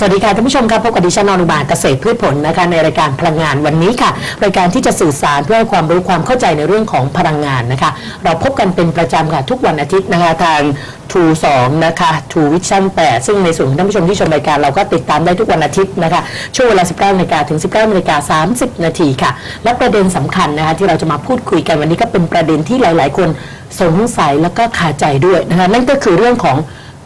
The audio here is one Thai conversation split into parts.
สวัสดีค่ะท่านผู้ชมครับพบกับดิฉันนอนุบาลเกษตรพืชผลนะคะในรายการพลังงานวันนี้ค่ะ รายการที่จะสื่อสารเพื่อให้ความรู้ความเข้าใจในเรื่องของพลังงานนะคะ เราพบกันเป็นประจำค่ะทุกวันอาทิตย์นะคะทางทูสองนะคะทูวิชั่น8ซึ่งในส่วนของท่านผู้ชมที่ชมรายการเราก็ติดตามได้ทุกวันอาทิตย์นะคะ ช่วงเวลา 19นาฬิกาถึง 19นาฬิกา30 นาทีค่ะ และประเด็นสำคัญนะคะที่เราจะมาพูดคุยกันวันนี้ก็เป็นประเด็นที่หลาย ๆ คนสงสัยแล้วก็คาใจด้วยนะคะนั่นก็คือเรื่องของ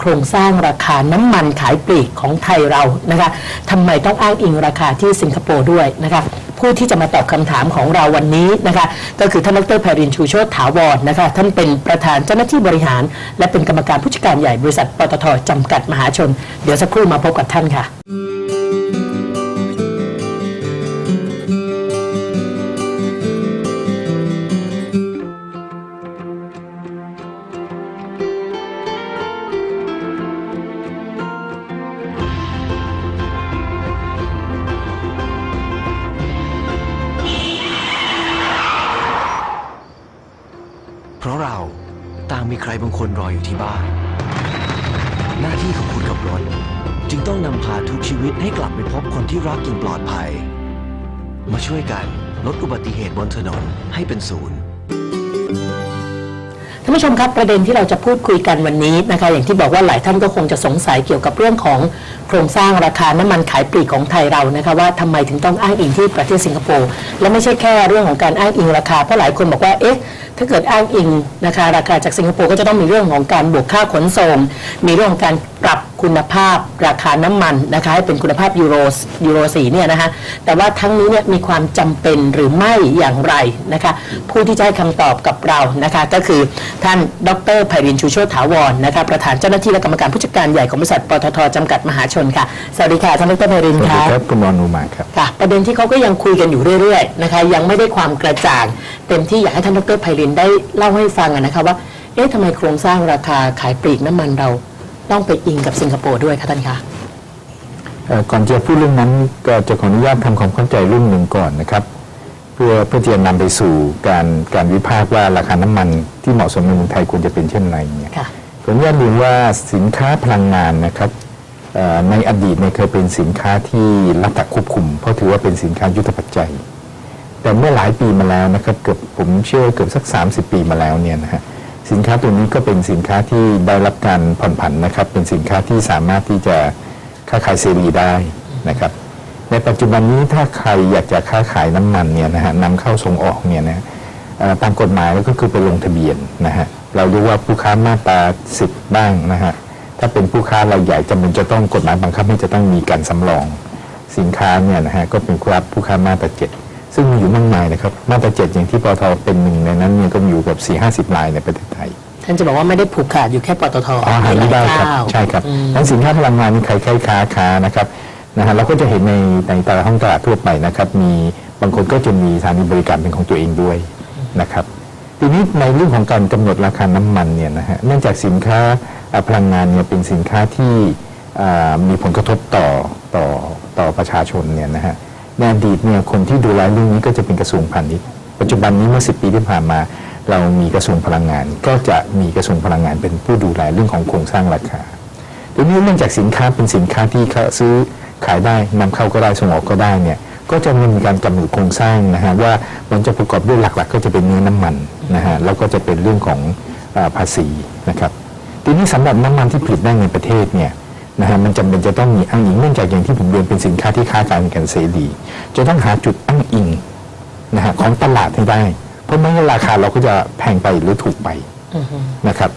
โครงสร้างราคาน้ำมันขายปลีกของไทยเรานะคะทำไมต้องอ้างอิงราคาที่สิงคโปร์ด้วยนะคะผู้ที่จะมาตอบคำถามของเราวันนี้นะคะก็คือท่านดรไพรินชูโชตถาวรนะคะท่านเป็นประธานเจ้าหน้าที่บริหาร และเป็นกรรมการผู้จัดการใหญ่บริษัทปตทจำกัดมหาชน เดี๋ยวสักครู่มาพบกับท่านค่ะ ถนนให้เป็นศูนย์ ท่านผู้ชมครับประเด็นที่เราจะพูดคุยกันวันนี้นะคะอย่างที่บอกว่าหลายท่านก็คงจะสงสัยเกี่ยวกับเรื่องของโครงสร้างราคาน้ำมันขายปลีกของไทยเรานะคะว่าทำไมถึงต้องอ้างอิงที่ประเทศสิงคโปร์และไม่ใช่แค่เรื่องของการอ้างอิงราคาเพราะหลายคนบอกว่าเอ๊ะถ้าเกิดอ้างอิงนะคะราคาจากสิงคโปร์ก็จะต้องมีเรื่องของการบวกค่าขนส่งมีเรื่องของการปรับ คุณภาพราคาน้ำมันนะคะให้เป็นคุณภาพยูโรยูโรสีเนี่ยนะคะแต่ว่าทั้งนี้เนี่ยมีความจำเป็นหรือไม่อย่างไรนะคะผู้ที่จะให้คำตอบกับเรานะคะก็คือท่านดรไพรินทร์ชูโชติถาวรนะคะประธานเจ้าหน้าที่และกรรมการผู้จัดการใหญ่ของบริษัทปตทจำกัดมหาชนค่ะสวัสดีค่ะท่านดรไพรินทสร์วัสดีค่ะ ครับคุณมอนูมาครับ ค่ะประเด็นที่เขาก็ยังคุยกันอยู่เรื่อยๆนะคะยังไม่ได้ความกระจ่าง เต็มที่อยากให้ท่านดรไพรินทร์ได้เล่าให้ฟังอะนะคะว่าเอ๊ะทำไมโครงสร้างราคาขายปลีกน้ำมันเรา ต้องไปอิงกับสิงคโปร์ด้วยคะท่านคะ เอ่อก่อนจะพูดเรื่องนั้นก็จะขออนุญาตทำความเข้าใจเรื่องหนึ่งก่อนนะครับ เพื่อเพื่อที่จะนำไปสู่การการวิพากษ์ว่าราคาน้ำมันที่เหมาะสมในเมืองไทยควรจะเป็นเช่นไรเนี่ย ค่ะขออนุญาตเรียนว่าสินค้าพลังงานนะครับเอ่อในอดีตเนี่ยเคยเป็นสินค้าที่รัฐควบคุม เพราะถือว่าเป็นสินค้ายุทธปัจจัย แต่เมื่อหลายปีมาแล้วนะครับเกือบผมเชื่อว่าเกือบสัก 30 ปีมาแล้วเนี่ยนะฮะ สินค้าตัวนี้ก็เป็นสินค้าที่ได้รับการผ่อนผันนะครับ เป็นสินค้าที่สามารถที่จะค้าขายเสรีได้นะครับ ในปัจจุบันนี้ถ้าใครอยากจะค้าขายน้ำมันเนี่ยนะฮะนำเข้าส่งออกเนี่ยนะตามกฎหมายก็คือไปลงทะเบียนนะฮะเราเรียกว่าผู้ค้ามาตราสิบบ้างนะฮะถ้าเป็นผู้ค้ารายใหญ่จำเป็นจะต้องกฎหมายบังคับให้จะต้องมีการสำรอง สินค้าเนี่ยนะฮะก็เป็นครับผู้ค้ามาตราเจ็ดซึ่งมีอยู่มากมายนะครับมาตราเจ็ดอย่างที่ปทเป็นหนึ่งในนั้นเนี่ยก็มีอยู่กับ4ี่ห้าสิบรายในประเทศ ทยท่านจะบอกว่าไม่ได้ผูกขาดอยู่แค่ปตทอาหารไม่ได้ครับหลายเจ้าใช่ครับอืมนั้นสินค้าพลังงานนี่ใครใครค้าค้านะครับนะฮะเราก็จะเห็นในในตลาดห้องตลาดทั่วไปนะครับ มีบางคนก็จะมีสถานีบริการเป็นของตัวเองด้วยนะครับทีนี้ในเรื่องของการกำหนดราคาน้ำมันเนี่ยนะฮะเนื่องจากสินค้าอ่าพลังงานเนี่ยเป็นสินค้าที่อ่ามีผลกระทบต่อต่อต่อประชาชนเนี่ยนะฮะในอดีตเนี่ยคนที่ดูแลเรื่องนี้ก็จะเป็นกระทรวงพาณิชย์ปัจจุบันนี้เมื่อ10ปีที่ผ่านมา เรามีกระทรวงพลังงาน ก็จะมีกระทรวงพลังงานเป็นผู้ดูแลเรื่องของโครงสร้างราคาทีนี้เนื่องจากสินค้าเป็นสินค้าที่ซื้อขายได้นำเข้าก็ได้ส่งออกก็ได้เนี่ยก็จะมีการกำหนดโครงสร้างนะฮะว่ามันจะประกอบด้วยหลักๆ ก็จะเป็นเนื้อน้ำมันนะฮะแล้วก็จะเป็นเรื่องของภาษีนะครับทีนี้สำหรับน้ำมันที่ผลิตได้ในประเทศเนี่ยนะฮะมันจำเป็นจะต้องมีอ้างอิงเนื่องจากอย่างที่ผมเรียนเป็นสินค้าที่ค้าการกันเสรีจะต้องหาจุดอ้างอิงนะฮะของตลาดให้ได้ ราะไม่งั้นราคาเราก็จะแพงไปหรือถูกไปอือฮึนะครับ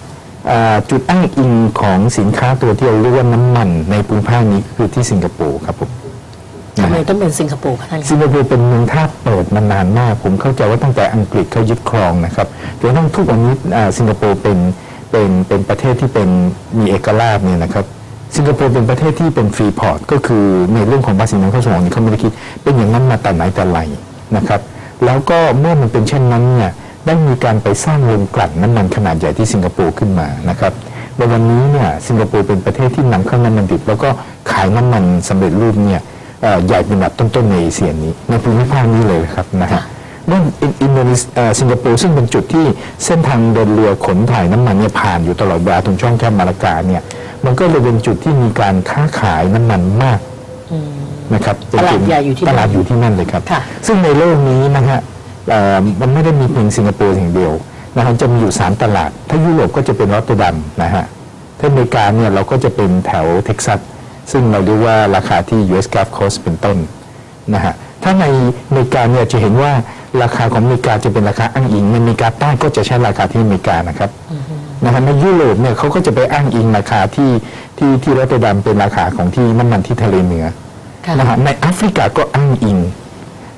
อ่าจุดอ้างอิงของสินค้าตัวที่เราเรียกว่าน้ำมันในภูมิภาคนี้คือที่สิงคโปร์ครับผมทำไมนะฮะต้องเป็นสิงคโปร์คะท่านสิงคโปร์เป็นเมืองท่าเปิดมานานมาก ผมเข้าใจว่าตั้งแต่อังกฤษเขายึดครองนะครับจนกระทั่งทุกวันนี้อ่าสิงคโปร์เป็นเป็นเป็นประเทศที่เป็นมีเอกราชเนี่ยนะครับสิงคโปร์เป็นประเทศที่เป็นฟรีพอร์ตก็คือในเรื่องของภาษีนำเข้าส่งออกนี่เขาไม่ได้คิดเป็นอย่างนั้นมาแต่ไหนแต่ไรนะครับ แล้วก็เมื่อมันเป็นเช่นนั้นเนี่ยได้มีการไปสร้างโรงกลั่นน้ำมันขนาดใหญ่ที่สิงคโปร์ขึ้นมานะครับในวันนี้เนี่ยสิงคโปร์เป็นประเทศที่นำเข้าน้ำมันดิบแล้วก็ขายน้ำมันสำเร็จรูปเนี่ยเอ่อใหญ่เป็นอันดับต้นๆในเอเชียนี้ในภูมิภาคนี้เลยครับนะฮะเรื่องอินอินโดนีเซียเอ่อสิงคโปร์ซึ่งเป็นจุดที่เส้นทางเดินเรือขนถ่ายน้ำมันเนี่ยผ่านอยู่ตลอดเวลาตรงช่องแคบมาลากาเนี่ยมันก็เลยเป็นจุดที่มีการค้าขายน้ำมันมาก นะครับเป็นตลาดจุใหญ่อยู่ที่นั่นตลาดอยู่ที่นั่นเลยครับค่ะซึ่งในโลกนี้นะฮะเอ่อมันไม่ได้มีเพียงสิงคโปร์อย่างเดียวนะฮะจะมีอยู่ 3 ตลาด ถ้ายุโรปก็จะเป็นรอตเตอร์ดัมนะฮะถ้าอเมริกาเนี่ยเราก็จะเป็นแถวเท็กซัสซึ่งเราเรียกว่าราคาที่ US Gulf Coast เป็นต้นนะฮะถ้าในอเมริกาเนี่ยจะเห็นว่าราคาของอเมริกาจะเป็นราคาอ้างอิงในอเมริกาใต้ก็จะใช้ราคาที่อเมริกานะครับนะฮะในยุโรปเนี่ยเขาก็จะไปอ้างอิงราคาที่ที่ที่รอตเตอร์ดัมเป็นราคาของที่น้ำมันที่ทะเลเหนือค่ะ นะฮะในแอฟริกาก็อ้างอิง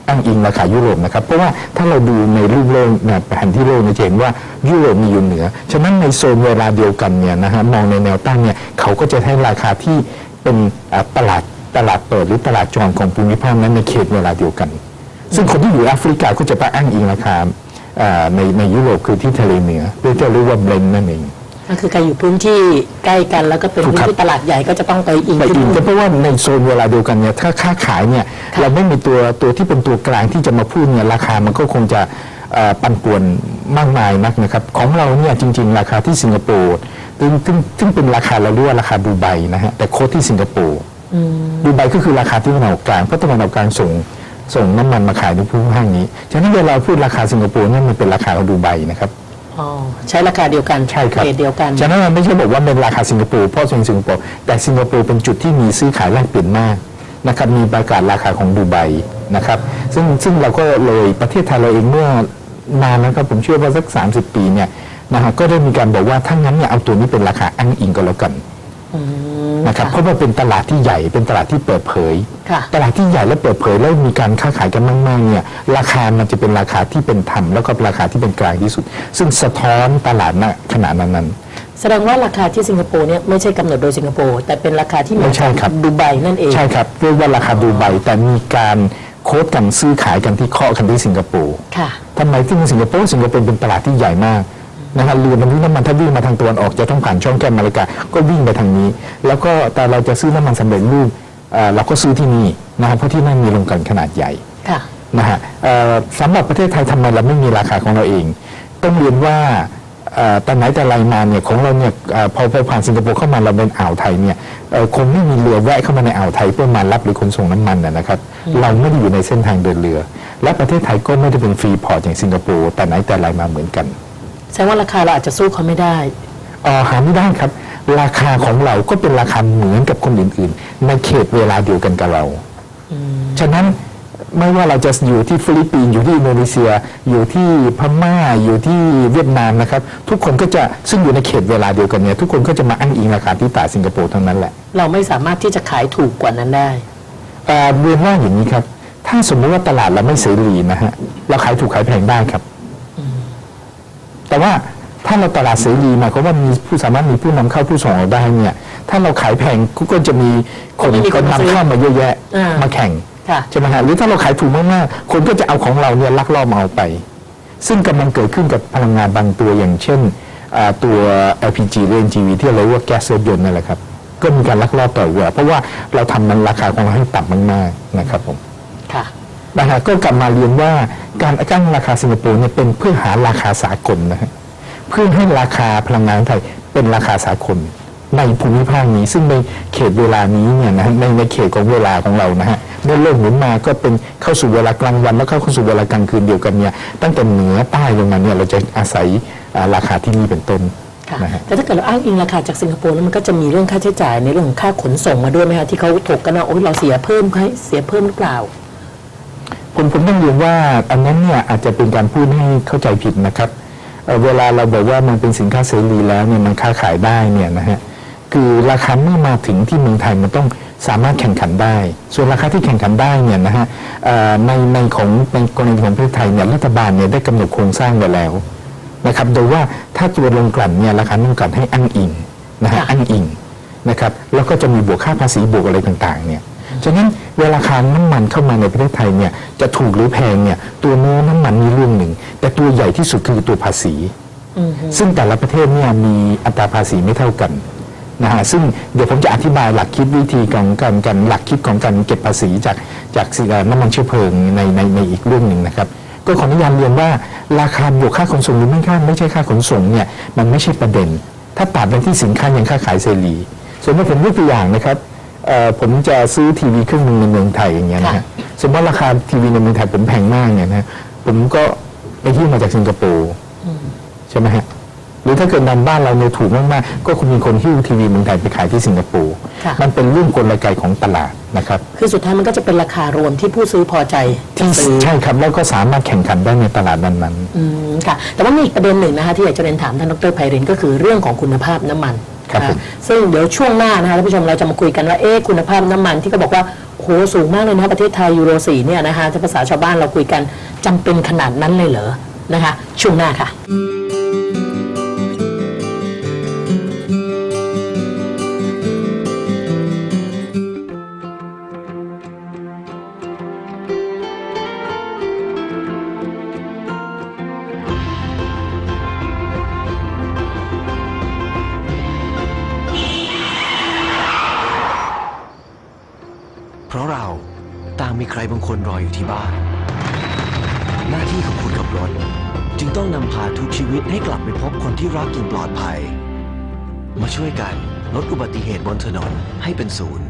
อ้างอิงราคายุโรปนะครับ เพราะว่าถ้าเราดูในรูปโลกนะแผนที่โลกเนี่ยจะเห็นว่ายุโรปมีอยู่เหนือ ฉะนั้นในโซนเวลาเดียวกันเนี่ยนะฮะมองในแนวตั้งเนี่ยเขาก็จะให้ราคาที่เป็นตลาดตลาดเปิดหรือตลาดจรของภูมิภาคนั้นในเขตเวลาเดียวกัน ซึ่งคนที่อยู่แอฟริกาก็จะไปอ้างอิงราคาอ่าในในยุโรปคือที่ทะเลเหนือหรือจะเรียกว่าเบรนนั่นเอง ก็คือใครอยู่พื้นที่ใกล้กันแล้วก็เป็นถูกพื้นครับ ที่ตลาดใหญ่ก็จะต้องไปอิงไปที่อิงนู่นกันเพราะว่าในโซนเวลาเดียวกันเนี่ยถ้าค้าขายเนี่ยค่ะเราไม่มีตัวตัวที่เป็นตัวกลางที่จะมาพูดเนี่ยราคามันก็คงจะเอ่อปั่นป่วนมากมายนักนะครับของเราเนี่ยจริง ๆ ราคาที่สิงคโปร์ซึ่งซึ่งซึ่งเป็นราคาเราเรียกว่าราคาดูไบนะฮะแต่โค้ดที่สิงคโปร์ดูไบก็คือราคาที่ตะวันออกกลางเพราะตะวันออกกลางส่งส่งน้ำมันมาขายในภูมิภาคนี้ฉะนั้นเวลาพูดราคาสิงคโปร์นั่นมันเป็นราคาของดูไบนะครับ อ๋อใช้ราคาเดียวกันใช่ครับเกรดเดียวกัน ฉะนั้นมันไม่ใช่บอกว่าเป็นราคาสิงคโปร์เพราะเป็นสิงคโปร์แต่สิงคโปร์เป็นจุดที่มีซื้อขายแลกเปลี่ยนมากนะครับมีประกาศราคาของดูไบนะครับซึ่งซึ่งเราก็เลยประเทศไทยเราเองเมื่อนานแล้วครับผมเชื่อว่าสัก 30 ปีเนี่ยนะฮะก็ได้มีการบอกว่าถ้างั้นเนี่ยเอาตัวนี้เป็นราคาอ้างอิงก็แล้วกัน นะครับเพราะว่าเป็นตลาดที่ใหญ่เป็นตลาดที่เปิดเผยค่ะตลาดที่ใหญ่และเปิดเผยแล้วมีการค้าขายกันมากๆเนี่ยราคามันจะเป็นราคาที่เป็นธรรมแล้วก็ราคาที่เป็นกลางที่สุด ซึ่งสะท้อนตลาดณขณะนั้นแสดงว่าราคาที่สิงคโปร์เนี่ยไม่ใช่กำหนดโดยสิงคโปร์แต่เป็นราคาที่ไม่ใช่ครับดูไบนั่นเองๆใช่ครับเรียกว่าราคาดูไบแต่มีการโค้ดกันซื้อขายกันที่เคาะกันที่สิงคโปร์ค่ะทำไมที่สิงคโปร์สิงคโปร์เป็นตลาดที่ใหญ่มาก นะครับเรือบรรทุกน้ำมันถ้าวิ่งมาทางตะวันออกจะต้องผ่านช่องแก้มมาลากาก็วิ่งไปทางนี้ แล้วก็แต่เราจะซื้อน้ำมันสำเร็จรูปเอ่อเราก็ซื้อที่นี่นะครับเพราะที่นั่นมีโรงกลั่นขนาดใหญ่ค่ะนะฮะเอ่อสำหรับประเทศไทยทำไมเราไม่มีราคาของเราเอง ต้องเรียนว่าเอ่อแต่ไหนแต่ไรมาเนี่ยของเราเนี่ยเอ่อพอพอผ่านสิงคโปร์เข้ามาเราเป็นอ่าวไทยเนี่ยเอ่อคงไม่มีเรือแวะเข้ามาในอ่าวไทยเพื่อมารับหรือขนส่งน้ำมันนะนะครับ เราไม่ได้อยู่ในเส้นทางเดินเรือ และประเทศไทยก็ไม่ได้เป็นฟรีพอร์ตอย่างสิงคโปร์แต่ไหนแต่ไรมาเหมือนกัน แสดงว่าราคาเราอาจจะสู้เขาไม่ได้ เอ่อหาไม่ได้ครับ ราคาของเราก็เป็นราคาเหมือนกับคนอื่นๆ ในเขตเวลาเดียวกันกับเรา ฉะนั้นไม่ว่าเราจะอยู่ที่ฟิลิปปินส์อยู่ที่อินโดนีเซีย อยู่ที่พม่าอยู่ที่เวียดนามนะครับ ทุกคนก็จะซึ่งอยู่ในเขตเวลาเดียวกันเนี่ยทุกคนก็จะมาอ้างอิงราคาที่ตลาดสิงคโปร์ทั้งนั้นแหละ เราไม่สามารถที่จะขายถูกกว่านั้นได้ เอ่อเรียนว่าอย่างนี้ครับ ถ้าสมมติว่าตลาดเราไม่เสรีนะฮะเราขายถูกขายแพงได้ครับ แต่ว่าถ้าเราตลาดเสรีหมายความว่ามีผู้สามารถมีผู้นำเข้าผู้ส่งออกได้เนี่ย ถ้าเราขายแพงก็จะมีคนไม่มีคคนนมาซื้อนำเข้ามาเยอะแยะอ่ามมาแข่งค่ะใช่ไหมฮะหรือถ้าเราขายถูกมากๆคนก็จะเอาของเราเนี่ยลักลอบมาเอาไป ซึ่งกำลังเกิดขึ้นกับพลังงานบางตัวอย่างเช่นอ่าตัว LPG หรือ NGV ที่เราเรียกว่าแก๊สรถยนต์นั่นแหละครับ ก็มีการลักลอบต่อหัวเพราะว่าเราทำมันราคาของเราให้ต่ำมากๆนะครับผมค่ะ นะฮะก็กลับมาเรียนว่าการตั้งราคาสิงคโปร์เนี่ยเป็นเพื่อหาราคาสากลนะฮะเพื่อให้ราคาพลังงานไทยเป็นราคาสากลในภูมิภาคนี้ ซึ่งในเขตเวลานี้เนี่ยนะฮะในในเขตของเวลาของเรานะฮะเมื่อโลกหมุนมาก็เป็นเข้าสู่เวลากลางวัน แล้วเข้าสู่เวลากลางคืนเดียวกันเนี่ยตั้งแต่เหนือใต้ลงมาเนี่ยเราจะอาศัยอ่าราคาที่นี่เป็นต้นค่ะนะฮะแต่ถ้าเกิดเราอ้างอิงราคาจากสิงคโปร์แล้วมันก็จะมีเรื่องค่าใช้จ่ายในเรื่องของค่าขนส่งมาด้วยไหมคะที่เขาถกกันว่าโอ้ยเราเสียเพิ่มให้เสียเพิ่มหรือเปล่า ผมผมต้องเรียนว่าอันนั้นเนี่ยอาจจะเป็นการพูดให้เข้าใจผิดนะครับเอ่อเวลาเราบอกว่ามันเป็นสินค้าเสรีแล้วเนี่ยมันค้าขายได้เนี่ยนะฮะคือราคาเมื่อมาถึงที่เมืองไทยมันต้องสามารถแข่งขันได้ ส่วนราคาที่แข่งขันได้เนี่ยนะฮะเอ่อในในของในกรณีของประเทศไทยเนี่ยรัฐบาลเนี่ยได้กำหนดโครงสร้างไว้แล้วนะครับโดยว่าถ้าตัวลงกลั่นเนี่ยราคาลงกลั่นให้อ้างอิงนะฮะค่ะอ้างอิงนะครับแล้วก็จะมีบวกค่าภาษีบวกอะไรต่างๆเนี่ย ฉะนั้นเวลาราคาน้ำมันเข้ามาในประเทศไทยเนี่ยจะถูกหรือแพงเนี่ยตัวเนื้อน้ำมันมีเรื่องหนึ่ง แต่ตัวใหญ่ที่สุดคือตัวภาษี ซึ่งแต่ละประเทศเนี่ยมีอัตราภาษีไม่เท่ากันนะฮะซึ่งเดี๋ยวผมจะอธิบายหลักคิดวิธีของการการหลักคิดของการเก็บภาษีจากจากสิ่งเอ่อน้ำมันเชื้อเพลิงในในในอีกเรื่องหนึ่งนะครับก็ขออนุญาตเรียนว่าราคาบวกค่าขนส่งหรือไม่ค่าไม่ใช่ค่าขนส่งเนี่ยมันไม่ใช่ประเด็น ถ้าตัดไปที่สินค้าอย่างค่าขายเสรีสมมติผมยกตัวอย่างนะครับ เอ่อผมจะซื้อทีวีเครื่องหนึงในเมืองไทยอย่างเงี้ยนะฮะค่ะ สมมติว่าราคาทีวีในเมืองไทยผมแพงมากเนี่ยนะผมก็ไปที่มาจากสิงคโปร์ใช่ไหมฮะหรือถ้าเกิดนำบ้านเราเนี่ยถูกมากๆก็คงมีคนหิ้วทีวีเมืองไทยไปขายที่สิงคโปร์ค่ะ มันเป็นเรื่องกลไกของตลาดนะครับ คือสุดท้ายมันก็จะเป็นราคารวมที่ผู้ซื้อพอใจจะที่ซื้อใช่ครับแล้วก็สามารถแข่งขันได้ในตลาดนั้นๆอืมค่ะ แต่ว่ามีอีกประเด็นหนึ่งนะคะที่อยากจะเรียนถามท่านดรไพรินก็คือเรื่องของคุณภาพน้ำมัน ครับนะผม ซึ่งเดี๋ยวช่วงหน้านะคะท่านผู้ชมเราจะมาคุยกันว่าเอ๊ะคุณภาพน้ำมันที่เขาบอกว่าโหสูงมากเลยนะประเทศไทยยูโรสีเนี่ยนะคะถ้าภาษาชาวบ้านเราคุยกันจำเป็นขนาดนั้นเลยเหรอนะคะ ช่วงหน้าค่ะ เพราะเราต่างมีใครบางคนรออยู่ที่บ้าน หน้าที่ของคนขับรถ จึงต้องนำพาทุกชีวิตให้กลับไปพบคนที่รักอย่างปลอดภัย มาช่วยกันลดอุบัติเหตุบนถนนให้เป็นศูนย์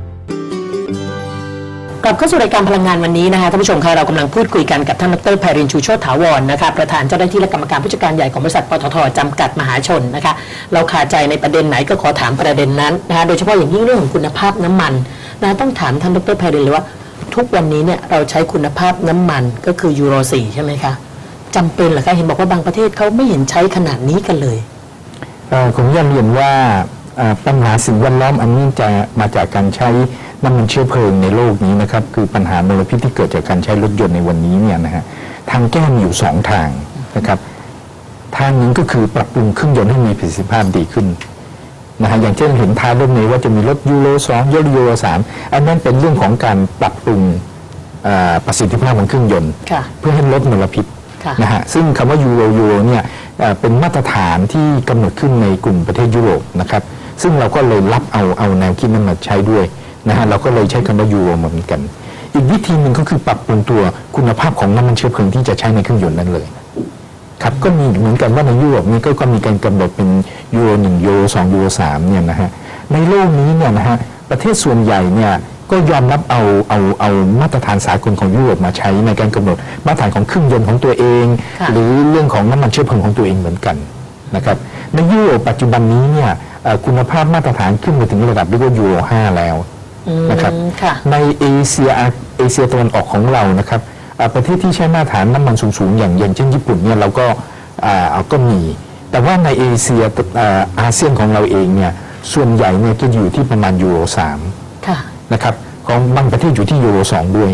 กลับเข้าสู่รายการพลังงานวันนี้นะคะท่านผู้ชมคะเรากำลังพูดคุยกันกับท่านดรไพรินชูโชติถาวรนะคะประธานเจ้าหน้าที่และกรรมการผู้จัดการใหญ่ของบริษัทปตทจำกัดมหาชนนะคะเราขาดใจในประเด็นไหนก็ขอถามประเด็นนั้นนะคะโดยเฉพาะอย่างยิ่งเรื่องของคุณภาพน้ำมัน นะต้องถามท่านดรไพรินเลยว่า ทุกวันนี้เนี่ยเราใช้คุณภาพน้ำมันก็คือยูโร4ใช่ไหมคะจำเป็นเหรอคะเห็นบอกว่าบางประเทศเขาไม่เห็นใช้ขนาดนี้กันเลยผมยากเรียนว่าปัญหาสิ่งแวดล้อมอันนี้จะมาจากการใช้น้ำมันเชื้อเพลิงในโลกนี้นะครับคือปัญหามลพิษที่เกิดจากการใช้รถยนต์ในวันนี้เนี่ยนะฮะทางแก้มีอยู่สองทางนะครับทางหนึงก็คือปรับปรุงเครื่องยนต์ให้มีประสิทธิภาพดีขึ้น นะฮะอย่างเช่นเห็นท้ายรถเมล์ว่าจะมีรถยูโรสองยูโรสามอันนั้นเป็นเรื่องของการปรับปรุงเอ่อประสิทธิภาพของเครื่องยนต์ค่ะเพื่อให้ลดมลพิษค่ะนะฮะซึ่งคำว่ายูโรยูโรเนี่ยเอ่อเป็นมาตรฐานที่กำหนดขึ้นในกลุ่มประเทศยุโรปนะครับซึ่งเราก็เลยรับเอาเอาแนวคิดนั้นมาใช้ด้วยนะฮะเราก็เลยใช้คำว่ายูโรมาเหมือนกัน อีกวิธีหนึ่งก็คือปรับปรุงตัวคุณภาพของน้ำมันเชื้อเพลิงที่จะใช้ในเครื่องยนต์นั้นเลย ครับก็มีเหมือนกันว่าในยุโรปนี่ก็ก็มีการกำหนดเป็นยูโรหนึ่งยูโรสองยูโรสามเนี่ยนะฮะในโลกนี้เนี่ยนะฮะประเทศส่วนใหญ่เนี่ยก็ยอมรับเอาเอาเอามาตรฐานสากลของยุโรปมาใช้ในการกำหนดมาตรฐานของเครื่องยนต์ของตัวเองค่ะหรือเรื่องของน้ำมันเชื้อเพลิงของตัวเองเหมือนกันนะครับในยุโรปปัจจุบันนี้เนี่ยเอ่อคุณภาพมาตรฐานขึ้นมาถึงระดับเรียกว่ายูโรห้าแล้วอืมนะครับค่ะในเอเชียเอเชียตะวันออกของเรานะครับอ่า ประเทศที่ใช้มาตรฐานน้ำมันสูงๆอย่างอย่างเช่นญี่ปุ่นเนี่ยเราก็อ่าเอาก็มี แต่ว่าในเอเชียอ่าอาเซียนของเราเองเนี่ยส่วนใหญ่เนี่ยก็อยู่ที่ประมาณยูโรสามค่ะนะครับของบางประเทศอยู่ที่ยูโรสองด้วย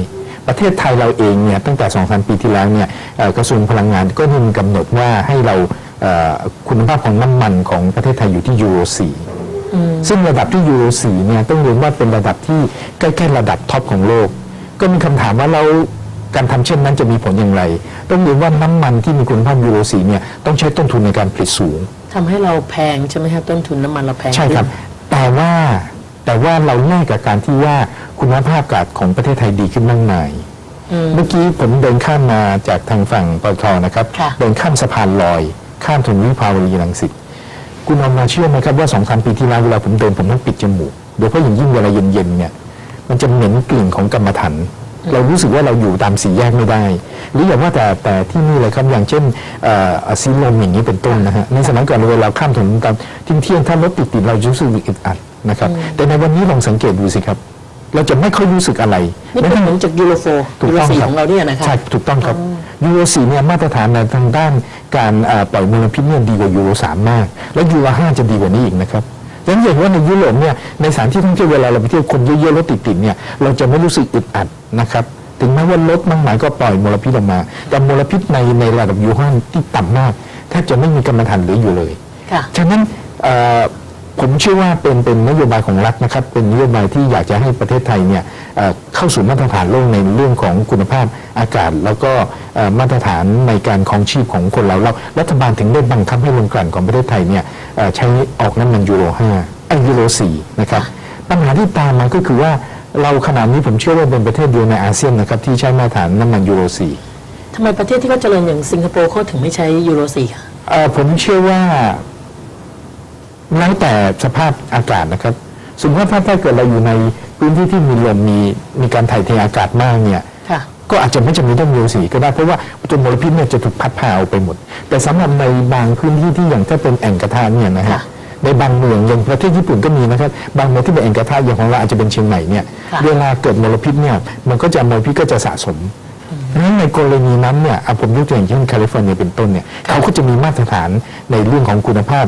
ประเทศไทยเราเองเนี่ยตั้งแต่2องสปีที่แล้วเนี่ยเอ่อกระทรวงพลังงานก็ได้มีกำหนดว่าให้เราเอ่อคุณภาพของน้ำมันของประเทศไทยอยู่ที่ยูโรสี่ซึ่งระดับที่ยูโร4เนี่ยต้องเรียนว่าเป็นระดับที่ใกล้ๆระดับท็อปของโลก ก็มีคำถามว่าเรา การทำเช่นนั้นจะมีผลอย่างไร ต้องเรียนว่าน้ำมันที่มีคุณภาพยูโร4เนี่ยต้องใช้ต้นทุนในการผลิตสูงทำให้เราแพงใช่ไหมครับต้นทุนน้ำมันเราแพงใช่ครับ แต่ว่าแต่ว่าเราแลกกับการที่ว่าคุณภาพอากาศของประเทศไทยดีขึ้นมากมายอืมเมื่อกี้ผมเดินข้ามมาจากทางฝั่งปตทนะครับค่ะเดินข้ามสะพานลอย ข้ามถนนวิภาวดีรังสิตคุณเอามาเชื่อไหมครับว่าสองสามปีที่แล้วเวลาผมเดินผมต้องปิดจมูกโดยเฉพาะอย่างยิ่งเวลาเย็นๆเนี่ยมันจะเหม็นกลิ่นของกรรมฐาน เรารู้สึกว่าเราอยู่ตามสี่แยกไม่ได้ หรืออย่างว่าแต่แต่ที่นี่เลยครับอย่างเช่นเอ่อซีลมอย่างนี้เป็นต้นนะฮะในสมัยก่อนเวลาข้ามถนนตามทิ้งเที่ยงๆถ้ารถติดติดๆเราจะรู้สึกอึดอัดนะครับ แต่ในวันนี้ลองสังเกตดูสิครับ เราจะไม่ค่อยรู้สึกอะไรนี่เป็นเหมือนจากยูโรโฟถูยูกโรต้องสี่ครับของเราเนี่ยนะครับใช่ถูกต้องครับยูโรสี่เนี่ยมาตรฐานในทางด้านการเอ่อปล่อยมลพิษเนี่ยดีกว่ายูโรสามมาก แล้วยูโรห้าจะดีกว่านี้อีกนะครับ ดังนั้นเห็นว่าในยุโรปเนี่ยในสถานที่ท่องเที่ยวเวลาเราไปเที่ยวคนเยอะๆรถติดๆเนี่ยเราจะไม่รู้สึกอึดอัดนะครับถึงแม้ว่ารถมั่งหมายก็ปล่อยมลพิษออกมา แต่มลพิษในในระดับยูห้าที่ต่ำมากแทบจะไม่มีกรรมฐานเหลืออยู่เลยค่ะฉะนั้นเอ่อ ผมเชื่อว่าเป็นเป็นนโยบายของรัฐนะครับเป็นนโยบายที่อยากจะให้ประเทศไทยเนี่ยเอ่อเข้าสู่มาตรฐานโลกในเรื่องของคุณภาพอากาศ แล้วก็เอ่อมาตรฐานในการครองชีพของคนเราเรารัฐบาลถึงได้บังคับให้โรงกลั่นของประเทศไทยเนี่ยเอ่อใช้ออกน้ำมันยูโร5ไอ้ยูโร4นะครับปัญหาที่ตามมาก็คือว่าเราขนาดนี้ผมเชื่อว่าเป็นประเทศเดียวในอาเซียนนะครับที่ใช้มาตรฐานน้ำมันยูโร4ทำไมประเทศที่เขาเจริญอย่างสิงคโปร์เขาถึงไม่ใช้ยูโรสี่คะเอ่อผมเชื่อว่า แล้วแต่สภาพอากาศนะครับสมมติว่าถ้าถ้าเกิดเราอยู่ในพื้นที่ที่มีลมมีมีการถ่ายเทอากาศมากเนี่ยค่ะ ก็อาจจะไม่จำเป็นต้องยูโรสีก็ได้เพราะว่าตัวมลพิษเนี่ยจะถูกพัดพาออกไปหมด แต่สำหรับในบางพื้นที่ที่อย่างถ้าเป็นแอ่งกระทะเนี่ยนะฮะค่ะในบางเมืองอย่างประเทศญี่ปุ่นก็มีนะครับบางเมืองที่เป็นแอ่งกระทะอย่างของเราอาจจะเป็นเชียงใหม่เนี่ยค่ะ เวลาเกิดมลพิษเนี่ยมันก็จะมลพิษก็จะสะสมเพราะฉะนั้นในกรณีนั้นเนี่ยอะผมยกตัวอย่างเช่นแคลิฟอร์เนียเป็นต้นเนี่ยเขาก็จะมีมาตรฐานในเรื่องของคุณภาพ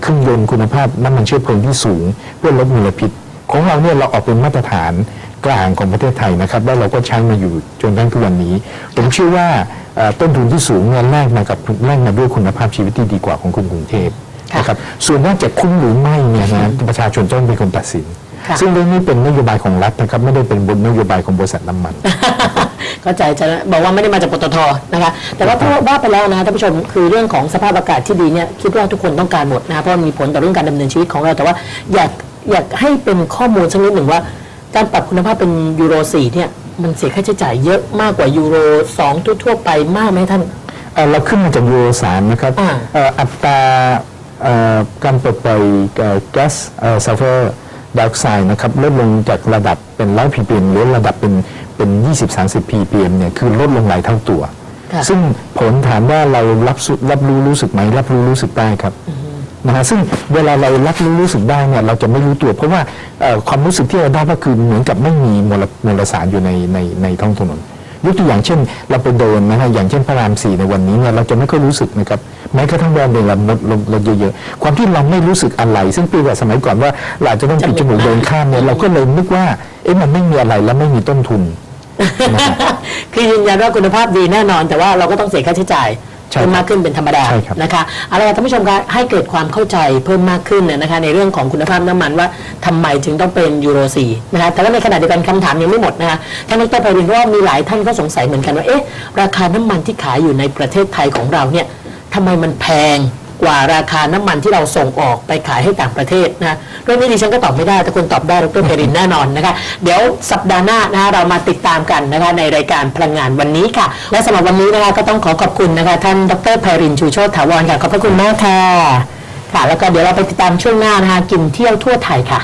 เครื่องยนต์คุณภาพน้ำมันเชื้อเพลิงที่สูง เพื่อลดมลพิษ ของเราเนี่ยเราออกเป็นมาตรฐานกลางของประเทศไทยนะครับแล้วเราก็ใช้มาอยู่จนทั้งทุกวันนี้ ผมเชื่อว่าต้นทุนที่สูงเงินแรกมากับแรกมาด้วยคุณภาพชีวิตที่ดีกว่าของกรุงเทพนะครับส่วนว่าจะคุ้มหรือไม่เนี่ยนะประชาชนต้องเป็นคนตัดสิน ซึ่งเรื่องนี้เป็นนโยบายของรัฐนะครับไม่ได้เป็นบนนโยบายของบริษัทน้ำมัน เข้าใจจะบอกว่าไม่ได้มาจากปตทนะคะ แต่ว่าเพราะว่าไปแล้วนะท่านผู้ชมคือเรื่องของสภาพอากาศที่ดีเนี่ยคิดว่าทุกคนต้องการหมดนะเพราะมันมีผลต่อเรื่องการดำเนินชีวิตของเราแต่ว่าอยากอยากให้เป็นข้อมูลสักนิดหนึ่งว่า การปรับคุณภาพเป็นยูโร4เนี่ยมันเสียค่าใช้จ่ายเยอะมากกว่ายูโร2ทั่วๆไปมากไหมท่านเอ่อเราขึ้นมาจากยูโรสามนะครับอ่าเอ่ออัตราเอ่อการปลดปล่อยเอ่อแก๊สซัลเฟอร์ ไดออกไซด์นะครับลดลงจากระดับเป็นร้อย ppm หรือระดับเป็นเป็น 20-30 ppm เนี่ยคือลดลงหลายเท่าตัว ค่ะ ซึ่งผลถามว่าเรารับสุรับรู้รู้สึกไหมรับรู้รู้สึกได้ครับนะฮะซึ่งเวลาเรารับรู้รู้สึกได้เนี่ยเราจะไม่รู้ตัว เพราะว่าเอ่อความรู้สึกที่เราได้ก็คือเหมือนกับไม่มีมลมลสารอยู่ในในในท้องถนน ยกตัวอย่างเช่น เราไปโดนนะฮะอย่างเช่นพระรามสี่ในวันนี้เนี่ยเราจะไม่ค่อยรู้สึกนะครับแม้กระทั่งแบรนด์เองเราลดลงลดเยอะๆความที่เราไม่รู้สึกอะไร ซึ่งปีกว่าสมัยก่อนว่าเราจะต้องปิดจมูกเดินข้ามเนี่ยเราก็เลยนึกว่าเอ๊ะมันไม่มีอะไรและไม่มีต้นทุน คือยืนยันว่าคุณภาพดีแน่นอน แต่ว่าเราก็ต้องเสียค่าใช้จ่าย เพิ่มมากขึ้นเป็นธรรมดาใช่ครับนะคะเอาละค่ะท่านผู้ชมคะให้เกิดความเข้าใจเพิ่มมากขึ้นเนี่ยนะคะในเรื่องของคุณภาพน้ำมันว่าทำไมถึงต้องเป็นยูโร4นะคะแต่ว่าในขณะเดียวกันคำถามยังไม่หมดนะคะท่านดรไพรินทร์เพราะว่ามีหลายท่านก็สงสัยเหมือนกันว่าเอ๊ะราคาน้ำมันที่ขายอยู่ในประเทศไทยของเราเนี่ยทำไมมันแพง กว่าราคาน้ำมันที่เราส่งออกไปขายให้ต่างประเทศนะเรื่องนี้ดิฉันก็ตอบไม่ได้แต่คนตอบได้ดรเพรินแน่นอนนะคะ เดี๋ยวสัปดาห์หน้านะคะเรามาติดตามกันนะคะในรายการพลังงานวันนี้ค่ะ และสำหรับวันนี้นะคะก็ต้องขอขอบคุณนะคะ ท่านดรเพรินชูโชติถาวรค่ะขอบพระคุณมากค่ะค่ะ แล้วก็เดี๋ยวเราไปติดตามช่วงหน้านะคะกินเที่ยวทั่วไทยค่ะ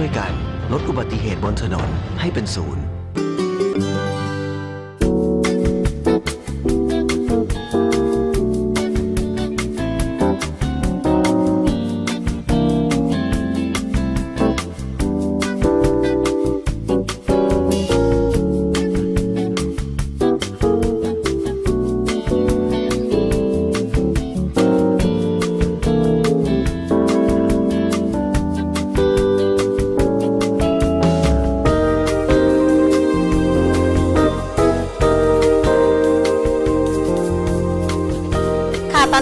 ช่วยกัน ลดอุบัติเหตุบนถนนให้เป็นศูนย์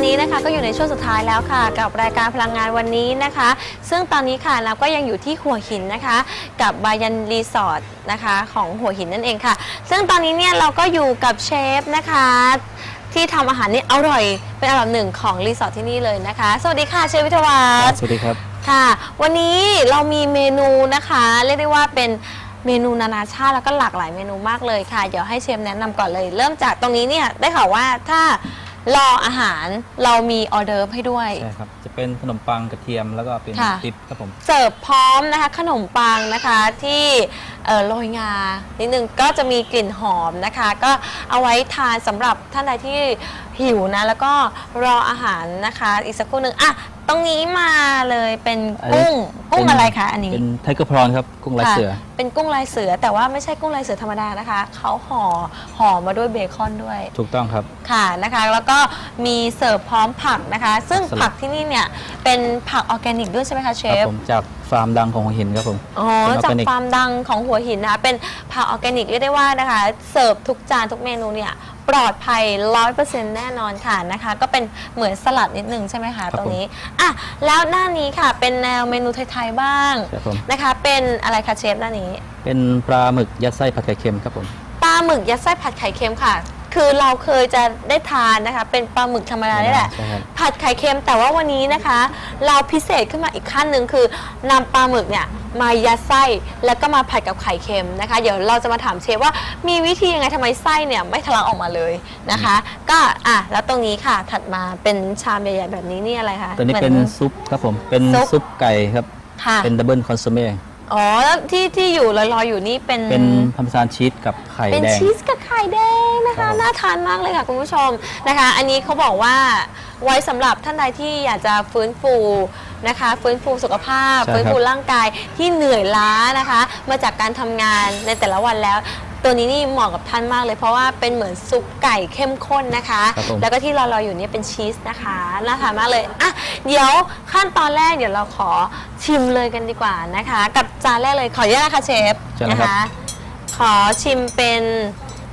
นนี้นะคะก็อยู่ในช่วงสุดท้ายแล้วค่ะ กับรายการพลังงานวันนี้นะคะ ซึ่งตอนนี้ค่ะเราก็ยังอยู่ที่หัวหินนะคะ กับบายันรีสอร์ทนะคะของหัวหินนั่นเองค่ะ ซึ่งตอนนี้เนี่ยเราก็อยู่กับเชฟนะคะ ที่ทำอาหารนี่อร่อย เป็นอันดับหนึ่งของรีสอร์ทที่นี่เลยนะคะ สวัสดีค่ะเชฟวิทยาวัฒน์สวัสดีครับ ค่ะ วันนี้เรามีเมนูนะคะเรียกได้ว่าเป็นเมนูนานาชาติแล้วก็หลากหลายเมนูมากเลยค่ะ เดี๋ยวให้เชฟแนะนำก่อนเลย เริ่มจากตรงนี้เนี่ยได้ข่าวว่าถ้า รออาหารเรามีออเดอร์ฟให้ด้วย ใช่ครับ จะเป็นขนมปังกระเทียมแล้วก็เป็นค่ะ ติ๊บครับผม เสิร์ฟพร้อมนะคะขนมปังนะคะที่ เอ่อโรยงา นิดนึงก็จะมีกลิ่นหอมนะคะ ก็เอาไว้ทานสำหรับท่านใดที่หิวนะ แล้วก็รออาหารนะคะ อีกสักครู่หนึ่งอะตรงนี้มาเลยเป็นกุ้งกุ้งอะไรคะอันนี้ เป็นไทเกอร์พรอนครับกุ้งลายเสือ ค่ะเป็นกุ้งลายเสือแต่ว่าไม่ใช่กุ้งลายเสือธรรมดานะคะ เขาห่อห่อมาด้วยเบคอนด้วยถูกต้องครับ ค่ะนะคะ แล้วก็มีเสิร์ฟพร้อมผักนะคะ ซึ่งสลัด ผักที่นี่เนี่ยเป็นผักออร์แกนิกด้วยใช่ไหมคะเชครัฟผมจากฟฟาร์มดังของหัวหินครับผม อ๋อเป็นจาก organic ฟาร์มดังของหัวหินนะคะ เป็นผักออร์แกนิกเรียกได้ว่านะคะ เสิร์ฟทุกจานทุกเมนูเนี่ย ปลอดภัย100%แน่นอนค่ะนะคะ ก็เป็นเหมือนสลัดนิดนึงใช่ไหมคะครับตรงนี้อะแล้วหน้านี้ค่ะเป็นแนวเมนูไทยๆบ้างครับผม นะคะ เป็นอะไรคะเชฟหน้านี้เป็นปลาหมึกยัดไส้ผัดไข่เค็มครับผม ปลาหมึกยัดไส้ผัดไข่เค็มค่ะ คือเราเคยจะได้ทานนะคะ เป็นปลาหมึกธรรมดานี่แหละ ใช่ครับ ผัดไข่เค็มแต่ว่าวันนี้นะคะ เราพิเศษขึ้นมาอีกขั้นหนึ่งคือนำปลาหมึกเนี่ยมายัดไส้แล้วก็มาผัดกับไข่เค็มนะคะ เดี๋ยวเราจะมาถามเชฟว่ามีวิธียังไงทำไมไส้เนี่ยไม่ทะลักออกมาเลยนะคะ ก็อะแล้วตรงนี้ค่ะถัดมาเป็นชามใหญ่ๆแบบนี้นี่อะไรคะตัวนี้หมือ เป็นซุปครับผม เป็นซุป ซุปไก่ครับ ค่ะ เป็นดับเบิลคอนซูเม่ อ๋อแล้วที่ที่อยู่ลอยๆอยู่นี่เป็น เป็นพาร์เมซานชีสกับไข่เป็นแดง ชีสกับไข่แดงนะครัคะบผมน่าทานมากเลยค่ะคุณผู้ชมนะคะ อันนี้เขาบอกว่าไว้สำหรับท่านใดที่อยากจะฟื้นฟูนะคะ ฟื้นฟูสุขภาพ ใช่ครับฟื้นฟูร่างกายที่เหนื่อยล้านะคะ มาจากการทำงานในแต่ละวันแล้ว ตัวนี้นี่เหมาะกับท่านมากเลยเพราะว่าเป็นเหมือนซุปไก่เข้มข้นนะคะ ครับผม แล้วก็ที่เรารออยู่เนี่ยเป็นชีสนะคะน่าทานมากเลยอะเดี๋ยวขั้นตอนแรกเดี๋ยวเราขอชิมเลยกันดีกว่านะคะ กับจานแรกเลยขออนุญาตนะคะเชฟเชิญเลยนะครับคะขอชิมเป็น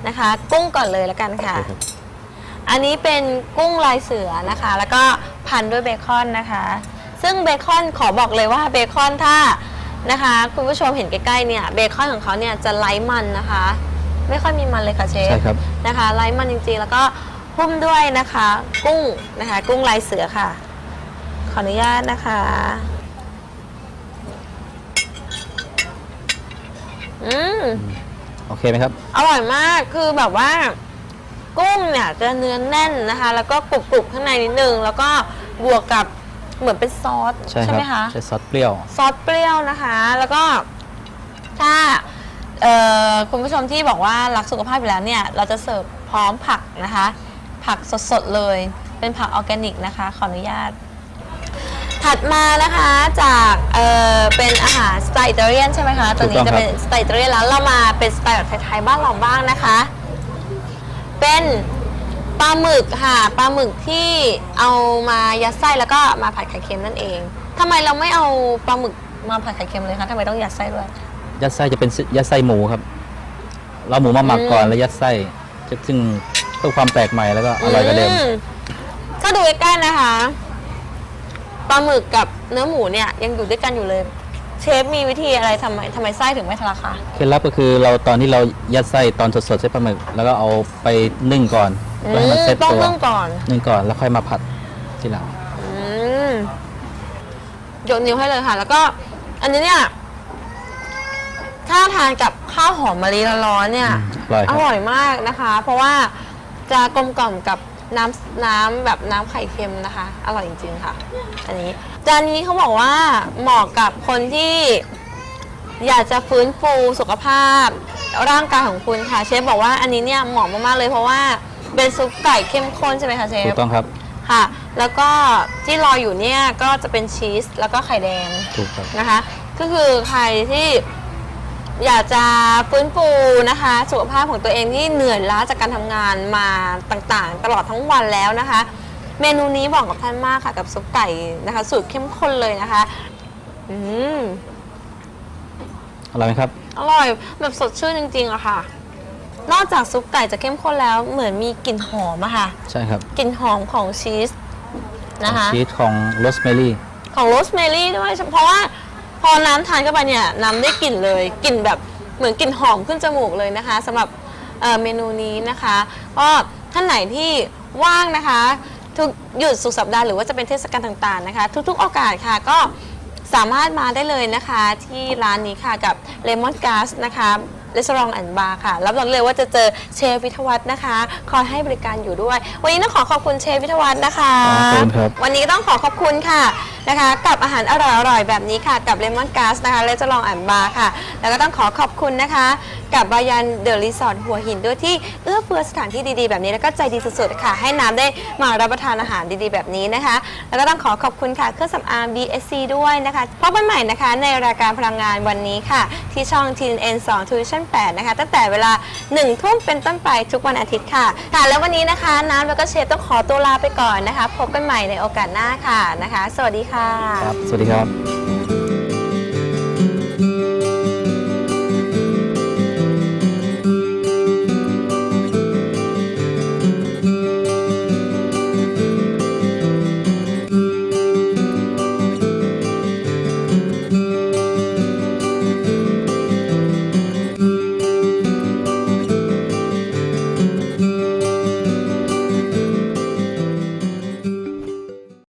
นะคะกุ้งก่อนเลยแล้วกันค่ะโอเคครับอันนี้เป็นกุ้งลายเสือนะคะ แล้วก็พันด้วยเบคอนนะคะ ซึ่งเบคอนขอบอกเลยว่าเบคอนถ้า นะคะ คุณผู้ชมเห็นใกล้ๆเนี่ยเบคอนของเขาเนี่ยจะไร้มันนะคะ ไม่ค่อยมีมันเลยค่ะเชฟใช่ครับ นะคะไร้มันจริงๆ แล้วก็หุ้มด้วยนะคะ กุ้งนะคะ กุ้งลายเสือค่ะ ขออนุญาตนะคะ อืม โอเคไหมครับ อร่อยมาก คือแบบว่า กุ้งเนี่ยจะเนื้อแน่นนะคะ แล้วก็กรุบๆข้างในนิดนึง แล้วก็บวกกับ เหมือนเป็นซอสใช่ครับไหมคะใช้ซอสเปรี้ยว ซอสเปรี้ยวนะคะ แล้วก็ถ้าเอ่อคุณผู้ชมที่บอกว่ารักสุขภาพอยู่แล้วเนี่ย เราจะเสิร์ฟพร้อมผักนะคะ ผักสดๆเลย เป็นผักออร์แกนิกนะคะ ขออนุญาต ถัดมานะคะจากเอ่อเป็นอาหารสไตล์อิตาเลียนใช่ไหมคะตัวนี้ถูกต้จะองครับเป็นสไตล์อิตาเลียนแล้วเรามาเป็นสไตล์แบบไทยๆบ้านเราบ้างนะคะ เป็นป ลาหมึกค่ะปลาหมึกที่เอามายัดไส้แล้วก็มาผัดไข่เค็มนั่นเองทำไมเราไม่เอาปลาหมึกมาผัดไข่เค็มเลยคะทำไมต้องยัดไส้ด้วย ยัดไส้จะเป็นยัดไส้หมูครับ เราหมูมาหมักก่อนอืมแล้วยัดไส้จะซึ่งเพื่อความแปลกใหม่แล้วก็อร่อยกว่าเดิมมถ้าดูใกล้ๆนะคะปลาหมึกกับเนื้อหมูเนี่ยยังอยู่ด้วยกันอยู่เลย เชฟมีวิธีอะไรทำไมทำไมไส้ถึงไม่ทะลักคะเคล็ดลับก็คือเราตอนที่เรายัดไส้ตอนสดๆใส่ปลาหมึก แล้วก็เอาไปนึ่งก่อน เพื่อให้มันเซ็ตต้องตัวนึ่งก่อนนึ่งก่อนแล้วค่อยมาผัดทีหลัง อืมยกนิ้วให้เลยค่ะ แล้วก็ อันนี้เนี่ย ถ้าทานกับข้าวหอมมะลิร้อนๆเนี่ยอร่อยคอรับ ร่อยมากนะคะ เพราะว่าจะกลมกล่อมกับน้ำน้ำแบบน้ำไข่เค็มนะคะ อร่อยจริงๆค่ะ อันนี้จานนี้เขาบอกว่าเหมาะกับคนที่ อยากจะฟื้นฟูสุขภาพร่างกายของคุณค่ะ เชฟบอกว่าอันนี้เนี่ยเหมาะมากๆเลยเพราะว่า เป็นซุปไก่เข้มข้นใช่ไหมคะเชถูฟกต้องครับ ค่ะ แล้วก็ที่รออยู่เนี่ยก็จะเป็นชีสแล้วก็ไข่แดงถูกครับ นะคะ ก็คือใครที่อยากจะฟื้นฟูนะคะ สุขภาพของตัวเองที่เหนื่อยล้าจากการทำงานมาต่างๆ ตลอดทั้งวันแล้วนะคะ เมนูนี้บอกกับท่านมากค่ะกับซุปไก่นะคะ สูตรเข้มข้นเลยนะคะ อืม อร่อยไหมครับ อร่อยแบบสดชื่นจริงๆอะค่ะ นอกจากซุปไก่จะเข้มข้นแล้วเหมือนมีกลิ่นหอมอะค่ะใช่ครับกลิ่นหอมของชีสนะคะ ชีสของโรสแมรี่ของโรสแมรี่ด้วยเพราะว่าพอน้ำทานเข้าไปเนี่ยน้ำได้กลิ่นเลยกลิ่นแบบเหมือนกลิ่นหอมขึ้นจมูกเลยนะคะสำหรับเอ่อเมนูนี้นะคะก็ท่านไหนที่ว่างนะคะ ทุกหยุดสุกร์สัปดาห์หรือว่าจะเป็นเทศกาลต่างๆนะคะ ทุกๆโอกาสค่ะก็สามารถมาได้เลยนะคะที่ร้านนี้ค่ะกับ Lemon Gas นะคะ レส t อ r แอนด์บาร์ค่ะ รับรองเลยว่าจะเจอเชฟวิทยวัฒน์นะคะ คอยให้บริการอยู่ด้วย วันนี้ต้องขอขอบคุณเชฟวิทยวัฒน์นะคะ ขอบคุณครับ วันนี้ก็ต้องขอขอบคุณค่ะนะคะ กับอาหารอร่อยๆแบบนี้ค่ะ กับเลมอนก๊าซนะคะและจะลองอ่านบาร์ค่ะ แล้วก็ต้องขอขอบคุณนะคะ กับบายันเดอะรีสอร์ทหัวหินด้วยที่เอื้อเฟื้อสถานที่ดีๆแบบนี้แล้วก็ใจดีสุดๆค่ะ ให้น้ำได้มารับประทานอาหารดีๆแบบนี้นะคะ แล้วก็ต้องขอขอบคุณค่ะเครื่องสำอาง BSC ด้วยนะคะพบกันใหม่นะคะ ในรายการพลังงานวันนี้ค่ะ ที่ช่อง TNN 2 Tuition 8นะคะ ตั้งแต่เวลา1ทุ่มเป็นต้นไปทุกวันอาทิตย์ค่ะ ค่ะ แล้ววันนี้นะคะ น้ำแล้วก็เชฟต้องขอตัวลาไปก่อนนะคะ พบกันใหม่ในโอกาสหน้าค่ะนะคะ สวัสดีค่ะ ครับ สวัสดีครับ